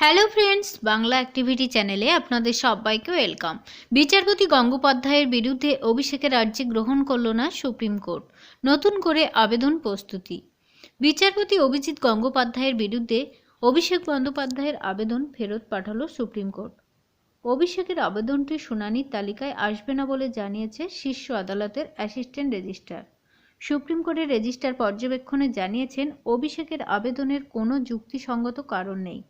Hello friends Bangla activity চ্যানেলে আপনাদের সবাইকে ওয়েলকাম বিচারপতি গঙ্গোপাধ্যায়ের বিরুদ্ধে অভিষেকের আর্জি গ্রহণ করল না সুপ্রিম কোর্ট। নতুন করে আবেদন প্রস্তুতি। বিচারপতি অভিজিৎ গঙ্গোপাধ্যায়ের বিরুদ্ধে অভিষেক বন্দ্যোপাধ্যায়ের আবেদন ফেরত পাঠালো সুপ্রিম কোর্ট। অভিষেকের আবেদনটি শুনানির তালিকায় আসবে না বলে জানিয়েছে শীর্ষ আদালতের অ্যাসিস্ট্যান্ট রেজিস্ট্রার সুপ্রিম কোর্টের রেজিস্ট্রার পর্যবেক্ষণে জানিয়েছেন, অভিষেকের আবেদনের কোনো যুক্তিসঙ্গত কারণ নেই।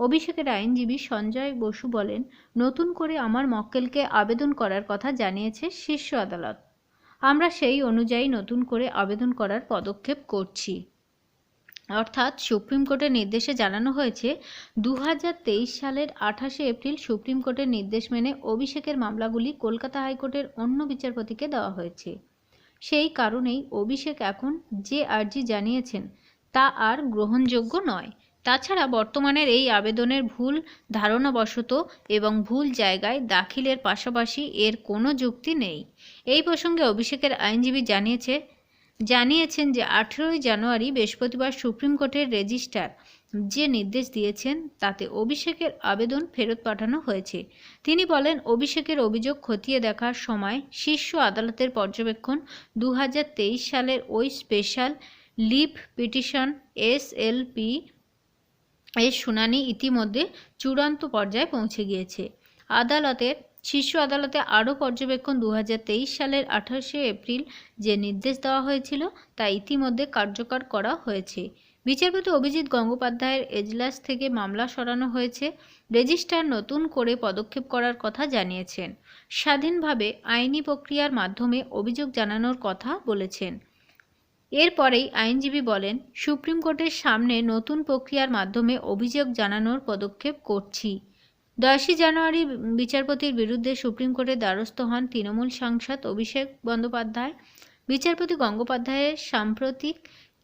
অভিষেকের আইনজীবী সঞ্জয় বসু বলেন, নতুন করে আমার মক্কেলকে আবেদন করার কথা জানিয়েছে শীর্ষ আদালত। আমরা সেই অনুযায়ী নতুন করে আবেদন করার পদক্ষেপ করছি। অর্থাৎ সুপ্রিম কোর্টের নির্দেশে জানানো হয়েছে দু হাজার তেইশ সালের আঠাশে এপ্রিল সুপ্রিম কোর্টের নির্দেশ মেনে অভিষেকের মামলাগুলি কলকাতা হাইকোর্টের অন্য বিচারপতিকে দেওয়া হয়েছে। সেই কারণেই অভিষেক এখন যে আর্জি জানিয়েছেন, তা আর গ্রহণযোগ্য নয়। তাছাড়া বর্তমানের এই আবেদনের ভুল ধারণাবশত এবং ভুল জায়গায় দাখিলের পাশাপাশি এর কোনো যুক্তি নেই। এই প্রসঙ্গে অভিষেকের আইনজীবী জানিয়েছে, জানিয়েছেন যে আঠেরোই জানুয়ারি বৃহস্পতিবার সুপ্রিম কোর্টের রেজিস্ট্রার যে নির্দেশ দিয়েছেন, তাতে অভিষেকের আবেদন ফেরত পাঠানো হয়েছে। তিনি বলেন, অভিষেকের অভিযোগ খতিয়ে দেখার সময় শীর্ষ আদালতের পর্যবেক্ষণ দু হাজার তেইশ সালের ওই স্পেশাল লিভ পিটিশন এসএলপি এর শুনানি ইতিমধ্যে চূড়ান্ত পর্যায়ে পৌঁছে গিয়েছে। আদালতের, শীর্ষ আদালতে আরও পর্যবেক্ষণ দু হাজার তেইশ সালের আঠাশে এপ্রিল যে নির্দেশ দেওয়া হয়েছিল, তা ইতিমধ্যে কার্যকর করা হয়েছে। বিচারপতি অভিজিৎ গঙ্গোপাধ্যায়ের এজলাস থেকে মামলা সরানো হয়েছে রেজিস্ট্রার নতুন করে পদক্ষেপ করার কথা জানিয়েছেন। স্বাধীনভাবে আইনি প্রক্রিয়ার মাধ্যমে অভিযোগ জানানোর কথা বলেছেন। এরপরেই আইনজীবী বলেন, সুপ্রিম কোর্টের সামনে নতুন প্রক্রিয়ার মাধ্যমে অভিযোগ জানানোর পদক্ষেপ করছি। দশই জানুয়ারি বিচারপতির বিরুদ্ধে সুপ্রিম কোর্টের দ্বারস্থ হন তৃণমূল সাংসদ অভিষেক বন্দ্যোপাধ্যায়। বিচারপতি গঙ্গোপাধ্যায়ের সাম্প্রতিক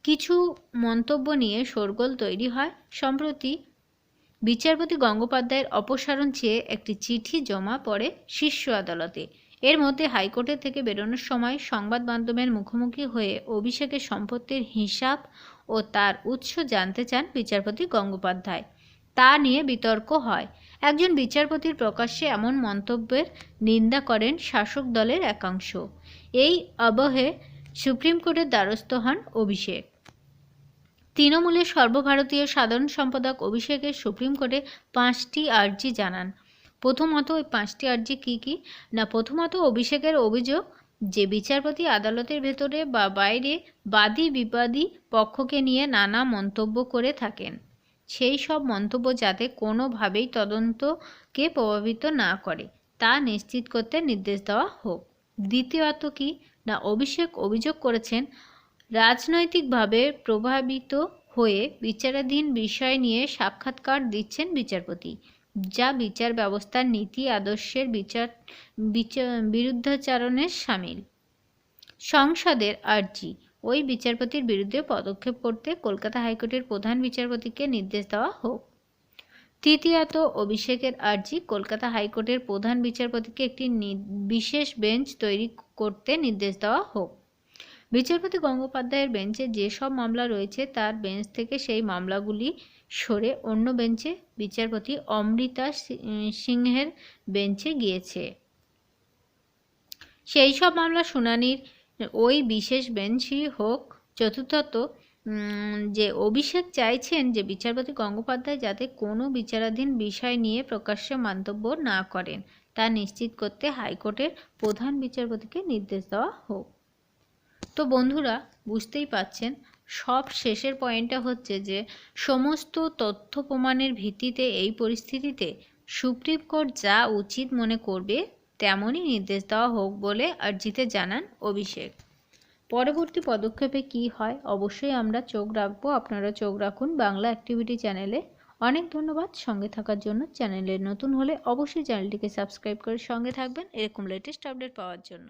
কিছু মন্তব্য নিয়ে শোরগোল তৈরি হয়। সম্প্রতি বিচারপতি গঙ্গোপাধ্যায়ের অপসারণ চেয়ে একটি চিঠি জমা পড়ে শীর্ষ আদালতে। এর মধ্যে হাইকোর্টের থেকে বেরোনোর সময় সংবাদ মাধ্যমের মুখোমুখি হয়ে অভিষেকের সম্পত্তির হিসাব ও তার উৎস জানতে চান বিচারপতি গঙ্গোপাধ্যায়। তা নিয়ে বিতর্ক হয়। একজন বিচারপতির প্রকাশ্যে এমন মন্তব্যের নিন্দা করেন শাসক দলের একাংশ। এই আবহে সুপ্রিম কোর্টের দ্বারস্থ হন অভিষেক। তৃণমূলের সর্বভারতীয় সাধারণ সম্পাদক অভিষেকের সুপ্রিম কোর্টে পাঁচটি আর্জি জানান। প্রথমত ওই পাঁচটি আর্জি কী কী? না, প্রথমত অভিষেকের অভিযোগ যে বিচারপতি আদালতের ভেতরে বা বাইরে বাদী বিবাদী পক্ষকে নিয়ে নানা মন্তব্য করে থাকেন। সেই সব মন্তব্য যাতে কোনোভাবেই তদন্তকে প্রভাবিত না করে, তা নিশ্চিত করতে নির্দেশ দেওয়া হোক। দ্বিতীয়ত কি? না, অভিষেক অভিযোগ করেছেন, রাজনৈতিকভাবে প্রভাবিত হয়ে বিচারাধীন বিষয় নিয়ে সাক্ষাৎকার দিচ্ছেন বিচারপতি। যা বিচার ব্যবস্থার নীতি, আদর্শের বিচার বিরুদ্ধাচারণের সামিল। সংসদের আর্জি, ওই বিচারপতির বিরুদ্ধে পদক্ষেপ করতে কলকাতা হাইকোর্টের প্রধান বিচারপতিকে নির্দেশ দেওয়া হোক। তৃতীয়ত, অভিষেকের আর্জি, কলকাতা হাইকোর্টের প্রধান বিচারপতিকে একটি বিশেষ বেঞ্চ তৈরি করতে নির্দেশ দেওয়া হোক। বিচারপতি গঙ্গোপাধ্যায়ের বেঞ্চে যেসব মামলা রয়েছে, তার বেঞ্চ থেকে সেই মামলাগুলি সরে অন্য বেঞ্চে বিচারপতি অমৃতা সিংহের বেঞ্চে গিয়েছে। সেই সব মামলা শুনানির ওই বিশেষ বেঞ্চই হোক, চতুর্থত যে অভিষেক চাইছেন যে বিচারপতি গঙ্গোপাধ্যায় যাতে কোনো বিচারাধীন বিষয় নিয়ে প্রকাশ্যে মন্তব্য না করেন, তা নিশ্চিত করতে হাইকোর্টের প্রধান বিচারপতিকে নির্দেশ দেওয়া হোক। তো বন্ধুরা, বুঝতেই পাচ্ছেন সব শেষের পয়েন্টটা হচ্ছে যে, সমস্ত তথ্য প্রমাণের ভিত্তিতে এই পরিস্থিতিতে সুপ্রিম কোর্ট যা উচিত মনে করবে তেমনই নির্দেশ দেওয়া হোক বলে আর্জিতে জানান অভিষেক। পরবর্তী পদক্ষেপে কি হয় অবশ্যই আমরা চোখ রাখব। আপনারা চোখ রাখুন বাংলা অ্যাক্টিভিটি চ্যানেলে অনেক ধন্যবাদ। সঙ্গে থাকার জন্য চ্যানেলে নতুন হলে অবশ্যই চ্যানেলটিকে সাবস্ক্রাইব করে সঙ্গে থাকবেন। এরকম লেটেস্ট আপডেট পাওয়ার জন্য।